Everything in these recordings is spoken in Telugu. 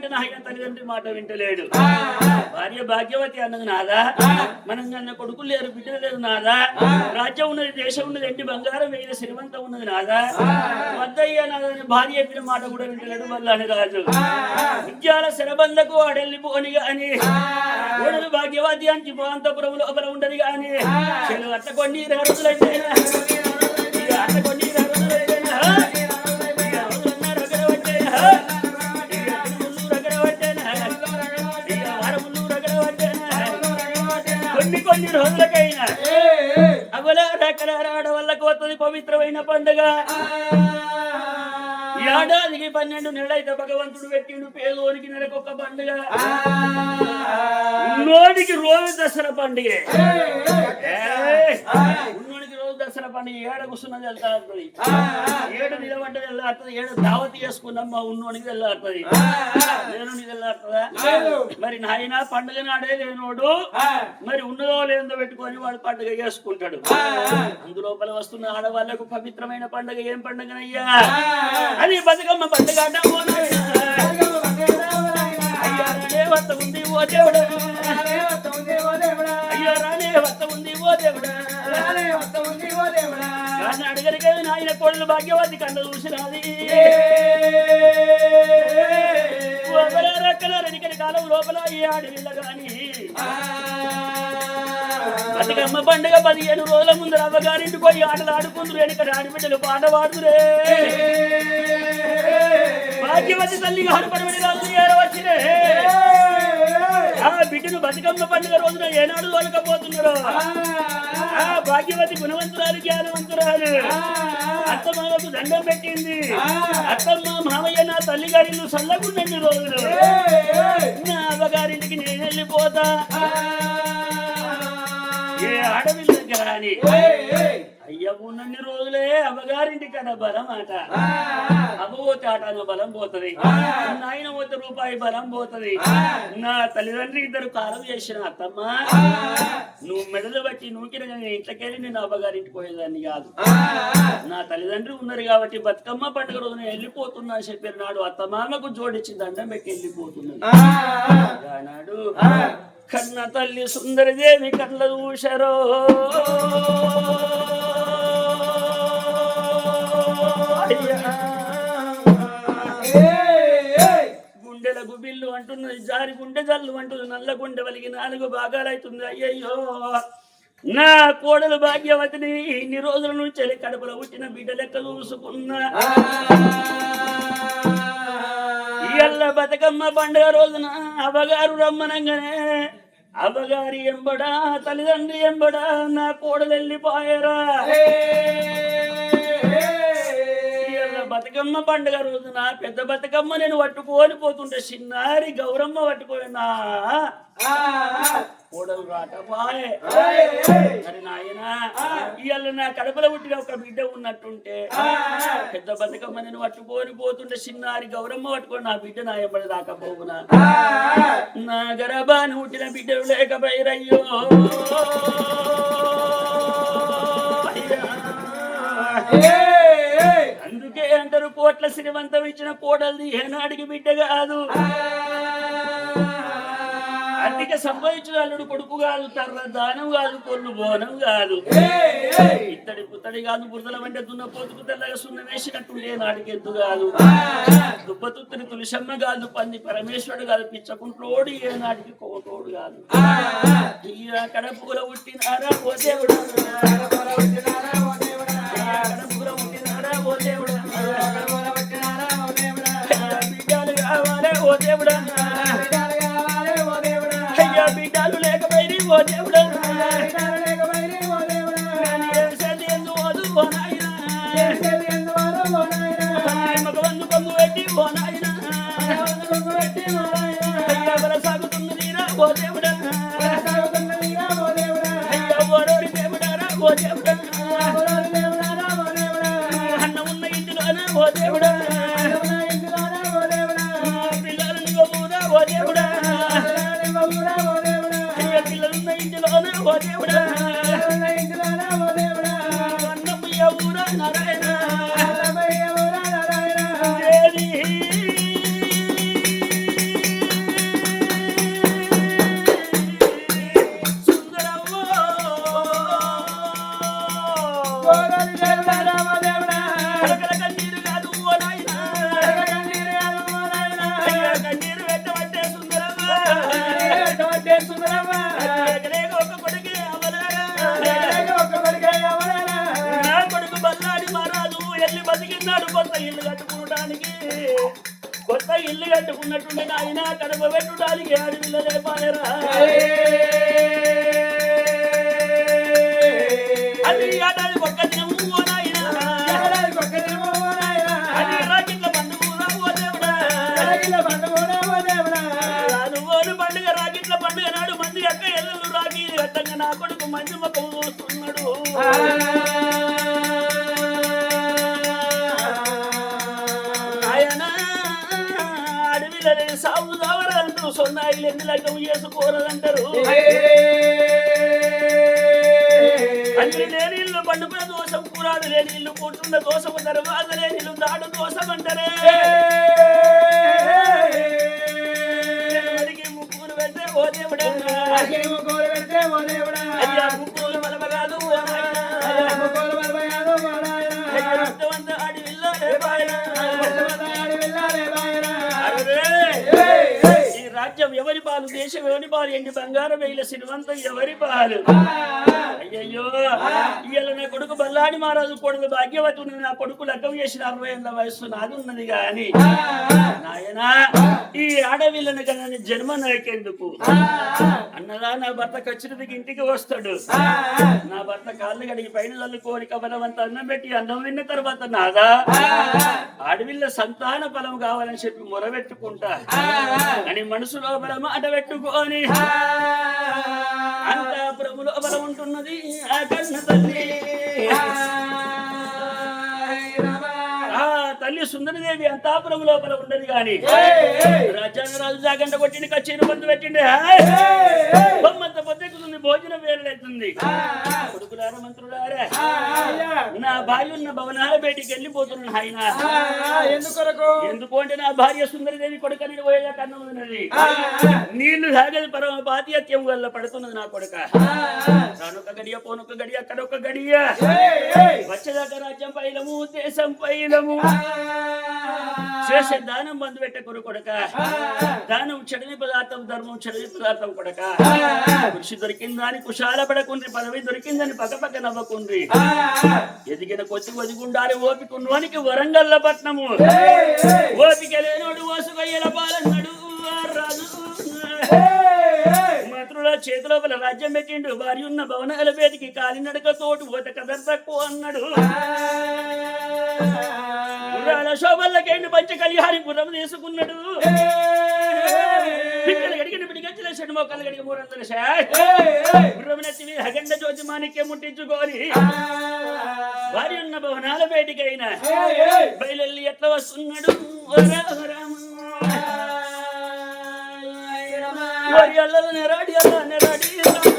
ఎందుకంటే నా ఆయన తల్లిదండ్రి మాట వింటలేడు. భార్య భాగ్యవతి అన్నది నాదా? మనం కన్నా కొడుకులు లేరు బిడ్డలు లేదు నాదా? రాజ్యం ఉన్నది దేశం ఉన్నది ఎండి బంగారం వేయిన శ్రీమంతం ఉన్నది నాదా? వద్దయ్యా నాదని భార్య చెప్పిన మాట కూడా వింటలేడు మళ్ళీ అని రాజు. విద్యాల శరబంధకు వాడెళ్ళిపోని గాని భాగ్యవతి అంతపురం లోపల ఉండదు గాని చెడు అట్ట కొన్ని రోజులైతే పవిత్రమైన పండుగ. ఏడాదికి పన్నెండు నెలలైతే భగవంతుడు పెట్టిండు పేదోనికి నెలకొక పండుగ. ఉన్నోడికి రోజు దసరా పండుగ. పండుగ ఏడ కూర్చున్నది వెళ్తా ఉంటుంది ఏడు నిలబడ్డది వెళ్ళాడుతుంది? ఏడు దావతి చేసుకున్నమ్మా ఉన్నోడికి వెళ్ళాడుతుంది. లేనుడికి వెళ్ళాడుతుందా? మరి నాయన పండుగ నాడే లేనోడు మరి ఉన్నదో లేదో పెట్టుకొని వాడు పండుగ చేసుకుంటాడు. అందులోపల వస్తున్న ఆడవాళ్ళకు పవిత్రమైన పండుగ ఏం పండుగనయ్యా? అది బతుకమ్మ పండుగ అంటాము కోడలు భాగ్యవతి కండ చూసినది. రెక్కల రెనికల కాలం లోపల ఈ ఆడవిల్ల గాని బతుకమ్మ పండుగ పదిహేను రోజుల ముందు అవ్వగారింటికి పోయి ఆటలు ఆడుకుందరు వెనక ఆడిబిడ్డలు పాట పాడుతురే భాగ్యవతి తల్లి గారు పరమని రాజు ఏడవచ్చినే. ఆ బిడ్డను బతుకమ్మ పండుగ రోజున ఏనాడు తోలకపోతున్నారు ఆ భాగ్యవతి గుణవంతురాలు జ్ఞానవంతురాలు. అత్తమామకు దండం పెట్టింది. అత్తమ్మ మామయ్య నా తల్లి గారి ఇల్లు చల్లకుండండి రోజులు నా అవ్వగారింటికి నేను వెళ్ళిపోతా ఏ అయ్య ఉన్నన్ని రోజులే అవ్వగారింటి కదా బలం ఆట. అవ్వబోతే ఆట అన్న బలం పోతది. నాయన పోతే రూపాయి బలం పోతది. నా తల్లిదండ్రి ఇద్దరు కాలం చేసిన అత్తమ్మ. నువ్వు మెడలు బట్టి నూకిన కానీ ఇంట్లోకెళ్ళి నేను అవ్వగారింటికి పోయేదాన్ని కాదు. నా తల్లిదండ్రులు ఉన్నారు కాబట్టి బతుకమ్మ పండుగ రోజున వెళ్ళిపోతున్నా అని చెప్పారు నాడు అత్తమామకు జోడించి దండం పెట్టి వెళ్ళిపోతున్నాను ఆనాడు కన్న తల్లి సుందరదేవి కళ్ళ చూశారో. గుండెలకు బిల్లు అంటున్నది జారి గుండె జల్లు అంటుంది నల్ల గుండె వలిగి నాలుగు భాగాలవుతుంది అయ్యయ్యో! నా కోడలు భాగ్యవతిని ఇన్ని రోజుల నుంచి కడుపులో పుట్టిన బిడ్డ లెక్క చూసుకున్నా. ఇయల్ల బతుకమ్మ పండుగ రోజున అవగారు రమ్మనంగానే అవగారి ఎంబడా తల్లిదండ్రి ఎంబడా నా కోడలు వెళ్ళిపోయారా బతుకమ్మ పండుగ రోజున పెద్ద బతుకమ్మ నేను పట్టుకొని పోతుంటే చిన్నారి గౌరమ్మ పట్టుకోనా కోడలు రాటపాయే మరి నాయన ఇవాళ నా కడపలో పుట్టిన ఒక బిడ్డ ఉన్నట్టుంటే పెద్ద బతుకమ్మ నేను పట్టుకొని పోతుంటే చిన్నారి గౌరమ్మ పట్టుకొని నా బిడ్డ నా ఎంబడి దాకా పోవునా? నా గర్భాన్ని పుట్టిన బిడ్డలు లేకపోయిరయ్యో. అంటారు కోట్ల శ్రీమంతం ఇచ్చిన కోడల్ది ఏనాడికి బిడ్డ కాదు. అందుకే సంభవించిన అల్లుడు కొడుకు కాదు తర్ర దానం కాదు కొల్లు బోనం కాదు. ఇత్తడి పుత్తడి కాదు బురదల వెంట దున్న పోతుకు తెల్లగా సున్న వేసినట్టు నాటికి ఎద్దు కాదు? దుబ్బతుత్తుని తులసమ్మ కాదు పంది పరమేశ్వరుడు కాదు పిచ్చకుంట్లోడు ఏ కోటోడు కాదు. ఈ కడపూల పుట్టినారా ఓ దేవుడు పుట్టినారా దేవుడా. అయ్యా బిడ్డలు లేకపోయి ఓ దేవుడా. వదు పెట్టి నాయనా. Nara Nara కొత్త ఇల్లు కట్టుకోవడానికి కొత్త ఇల్లు కట్టుకున్నట్టుండే నాయన కడప పెట్టడానికి అడవిలో పాయరా అది ఏడాది ఒక్క దినము ఓ నాయనా. అది రాకిట్ల పండుగ దేవుడా. పండుగ రాకిట్ల పండుగ నాడు మంది అక్క ఎల్లు రాకి అట్టంగా నా కొడుకు మంచి మొక్కం చూస్తున్నాడు సొన్నాయిలు ఎన్ని లగ్గం చేసుకోరదంటారు అన్ని లేని ఇల్లు పండుకున్న దోషం కూరాడు లేని ఇల్లు కూర్చున్న దోషము తర్వాత లేని ఇల్లు దాడు దోషం అంటారే ముక్కులు పెడితే ఓ దేవుడా. అయ్యా ముక్కులు మలమగాదు రాజ్యం ఎవరి పాలు? దేశం ఎవరి పాలు? ఎండి బంగారం వేల సినిమంతం ఎవరి పాలు? అయ్యయ్యో. ఇవాళ నా కొడుకు బల్లాడి మహారాజు కొడుకు భాగ్యవతి ఉన్నది నా కొడుకు లగ్గం చేసిన అరవై ఏళ్ళ వయసు నాది ఉన్నది గాని నాయనా ఈ ఆడవిల్లను కన్నా జన్మ నాకెందుకు? అన్నదా నా భర్త ఖచ్చితంగా ఇంటికి వస్తాడు. నా భర్త కాళ్ళు కడిగి పైన చల్లుకోని కబలవంత అన్నం పెట్టి అన్నం తిన్న తర్వాత నాదా? అడవిల్ల సంతాన ఫలం కావాలని చెప్పి మొరబెట్టుకుంటా. అని మనసులో బలం అట పెట్టుకొని. అంత ప్రభులో బలం ఉంటున్నది ఆ. కన్న తల్లి తల్లి సుందరదేవి అంతాపురం లోపల ఉండదు గాని రాజ్యాంగ రాజు జాగంట కొట్టిండి కచేరి బంధు పెట్టిండి! బొమ్మంత పొద్దెక్కుతుంది భోజనం వేరులైతుంది కొడుకులారా మంత్రులారా నా భార్య ఉన్న భవనాల బయటికి వెళ్ళిపోతున్నాను ఆయన. ఎందుకొరకు? ఎందుకు అంటే నా భార్య సుందరదేవి కొడుకని పోయే కన్నం ఉన్నది. నీళ్ళు తాగేది పరమ పాతిహత్యం వల్ల పడుతున్నది నా కొడుక. తానొక గడియ పోనొక గడియ అక్కడ ఒక గడియ వచ్చేదాకా రాజ్యం పైలము దేశం పైలము చేసే దానం బంధు పెట్టే కొడు కొడక దానం చెడని పదార్థం ధర్మం చెడని పదార్థం కొడక. కృషి దొరికిందని కుశాల పడకుండ్రి పదవి దొరికిందని పక్క పక్క నవ్వకుండ్రి ఎదిగిన కొద్ది ఒదిగుండాలి ఓపిక ఉన్నవానికి వరంగల్ల పట్నము. ఓపిక లేనోడు ఓసుకొయ్యల పాలన్నాడు రాజు. మంత్రుల చేతిలో పల రాజ్యం పెట్టిండు వారి ఉన్న భవనాల వేదికి కాలినడక తోటి ఓత కదర్ తక్కువ అన్నాడు. గుర్రాల శోభల్లకేండి పంచ కళ్యాణి గుర్రం తీసుకున్నాడు. పిడిగంచుల చెడు మొక్కలు గడిగి మూడు వందల శాయ్. గుర్రం నెత్తివి హగండ జ్యోతి మాణిక్యం ముట్టించుకొని వారి ఉన్న భవనాల వేదికైన బయలెల్లి ఎట్లా వస్తున్నాడు? రామ రామ. నెరాడి అల్ల నెరాడి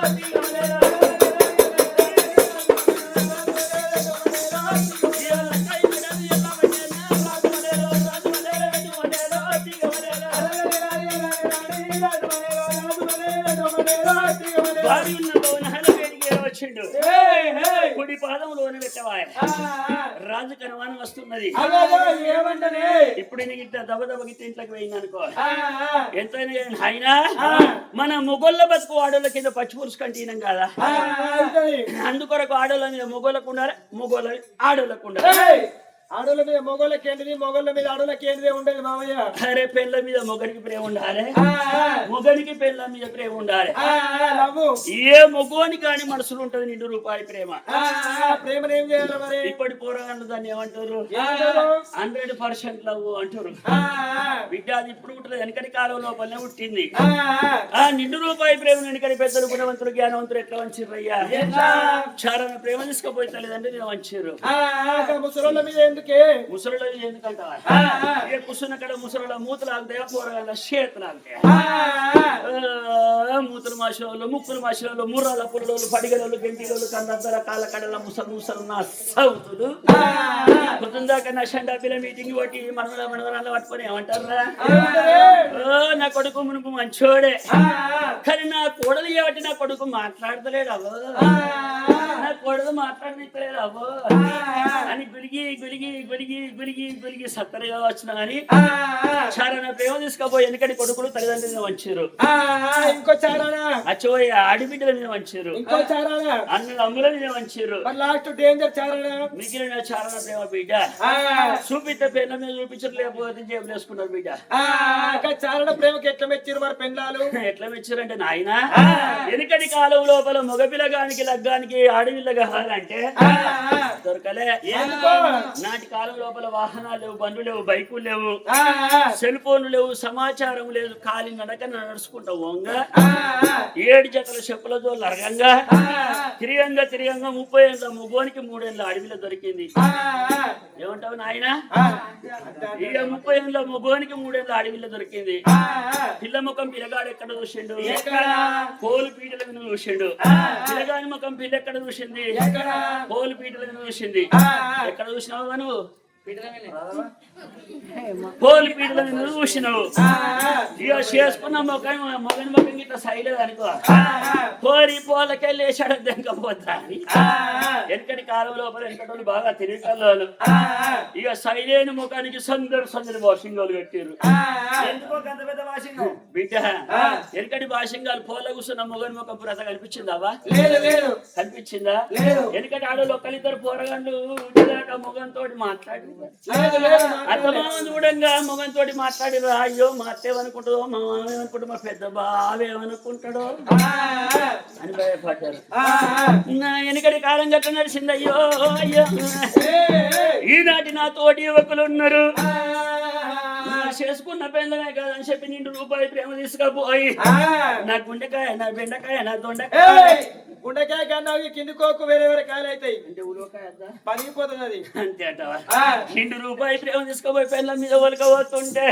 Hallelujah. వస్తున్నది ఏమంటనే ఇప్పుడు నీకు ఇట్లా దబ దబ గిట్ట ఇంట్లోకి పోయింది అనుకో. ఎంతైనా అయినా మన మొగోళ్ళ బతుకు ఆడోళ్ళ కింద పచ్చి పురుషు కంటీనం కదా? అందుకొరకు ఆడోళ్ళ మీద మొగోళ్ళకు ఉండాలి మొగోళ్ళ ఆడోళ్ళకు ఉండాలి. ఆడోళ్ళ మీద మొగోళ్ళకి ఏంటిది మొగోళ్ళ మీద ఆడోళ్ళకి ఏంటిది ఉండదు మామయ్య అరే పెళ్ళ మీద మొగడికి ప్రేమ ఉండాలి? మొగడికి పెళ్ళ మీద ప్రేమ ఉండాలి? ఏ మొగోని కాని మనసులో ఉంటది నిండు రూపాయి ప్రేమ. ప్రేమను ఏం చేయాలి మరి? ఇప్పటి పోరగాళ్ళు దాన్ని ఏమంటారు? హండ్రెడ్ పర్సెంట్ లవ్ అంటారు. బిడ్డ అది ఇప్పుడు ఉంటుంది వెనకటి కాలం లోపలనే పుట్టింది. ఆ, నిండు రూపాయి ప్రేమ వెనకటి పెద్దలు గుణవంతులు జ్ఞానవంతులు ఎట్లా వంచిర్రయ్యా? ఎట్లా? చారణ ప్రేమ తీసుకుపోయి తల్లిదండ్రులు వంచారు మీద ఎందుకే? ముసలు ఎందుకంట కుసున్న కడ ముసల మూతలు ఆగుతాయా కూరగాయల చేతులు ఆగుతాయా? మూతులు మాసేవాళ్ళు ముక్కులు మాసేవాళ్ళు ముర్రాల పుల్లలు పడిగలలు గంటిగలు కన్నద్దర కాళ్ళ కడల ముసలు ముసలు నా సౌతులు. పొద్దుందాక నా షండా పిల్ల మీటింగ్ కొట్టి మనవల మనవరాలు పట్టుకొని ఏమంటారా? నా కొడుకు మునుపు మంచోడే. కానీ నా కోడలు ఏమిటి? నా కొడుకు మాట్లాడతలేడు అవ్వ కోడలు మాట్లాడనిస్తలేడు అవ్వ అని గులిగి గులిగి గులిగి గులిగి గులిగి సత్తరగా వచ్చిన కానీ ఆ, ఆ, చాలా నా ప్రేమ తీసుకపోయి ఎందుకంటే కొడుకులు తల్లిదండ్రులు ఆ, ఆ, ఇంకో చారానా అచ్చోయి ఆడిబిడ్డల మీద వంచారు. ఇంకో చారానా అన్న అమ్ముల మీద వంచారు. మరి లాస్ట్ డేంజర్ చారానా మిగిలిన చారణ ప్రేమ బిడ్డ. ఆ, చూపిస్తే పెళ్ళ మీద చూపించరు లేకపోతే జేబులు వేసుకున్నారు బిడ్డ. చారణ ప్రేమకి ఎట్లా మెచ్చారు మరి పెండాలు? ఎట్లా మెచ్చారంటే నాయన వెనుకటి కాలం లోపల మగపిల్లగానికి లగ్గానికి ఆడపిల్ల కావాలంటే ఆ, ఆ, దొరకలే? నాటి కాలం లోపల వాహనాలు లేవు బండ్లు లేవు బైకులు లేవు సెల్ ఫోన్లు లేవు సమాచారం లేదు. ఖాళీ నడక నడుచుకుంటా వంగ. ఏడు జతల చెప్పులతో లరగంగా ఆ, తిరిగంగా తిరిగంగా ముప్పై ఏళ్ళ ముగ్గునికి మూడేళ్ళ అడవిలో దొరికింది. ఏమంటావు నాయన? ఇక ముప్పై ఏళ్ళ ముగ్గునికి మూడేళ్ళ అడవిలో దొరికింది. పిల్ల ముఖం పిల్లగాడు ఎక్కడ చూసిండు? కోలు పీటల మీద చూసిండు. ఆ, పిల్లగాని ముఖం పిల్ల ఎక్కడ చూసింది? ఎక్కడ? కోలు పీటల మీద చూసింది. ఎక్కడ చూసినావు నువ్వు? కోలు పీటల మీద చూసినావు ఇక చేసుకున్న ముఖం మొగని ముఖం ఇట్లా సైలేదు అనుకో. కోరి పోలకే లేచాడు దెంకపోతా వెనకటి కాలం లోపల వెనకటి బాగా ఆ, ఇక సైలేని ముఖానికి సందరు సందరి వాషింగాలు పెట్టారు బిడ్డ. వెనకటి భాషంగాలు పోల కూర్చున్న మొగని ముఖం పురత కనిపించిందావా కనిపించిందా లేదు. వెనకటి ఆడలు ఒకరిద్దరు పోరగాళ్ళు మొగంతో మాట్లాడి లేదు లేదు అత్తమామ చూడంగా మొగంతో మాట్లాడిరా అయ్యో మా అత్త ఏమనుకుంటుందో మా మామ ఏమనుకుంటుందో మా పెద్ద బావ ఏమనుకుంటాడో అని భయపడ్డారు. నా వెనకటి కాలం గట్ట నడిచింది అయ్యో అయ్యో. ఈనాటి నా తోటి యువకులు ఉన్నారు. చేసుకున్న పెళ్ళమే కాదని చెప్పి నిండు రూపాయి ప్రేమ తీసుకపోయి నా గుండెకాయ నా బెండకాయ నా దొండకాయ గుండెకాయ కన్నా కింది కోకు వేరే వేరే కాయలు అవుతాయి? పలిగిపోతుంది అది అంతే అంటావా? నిండు రూపాయి ప్రేమ తీసుకుపోయి పెళ్ళ మీద ఒలకపోతుంటే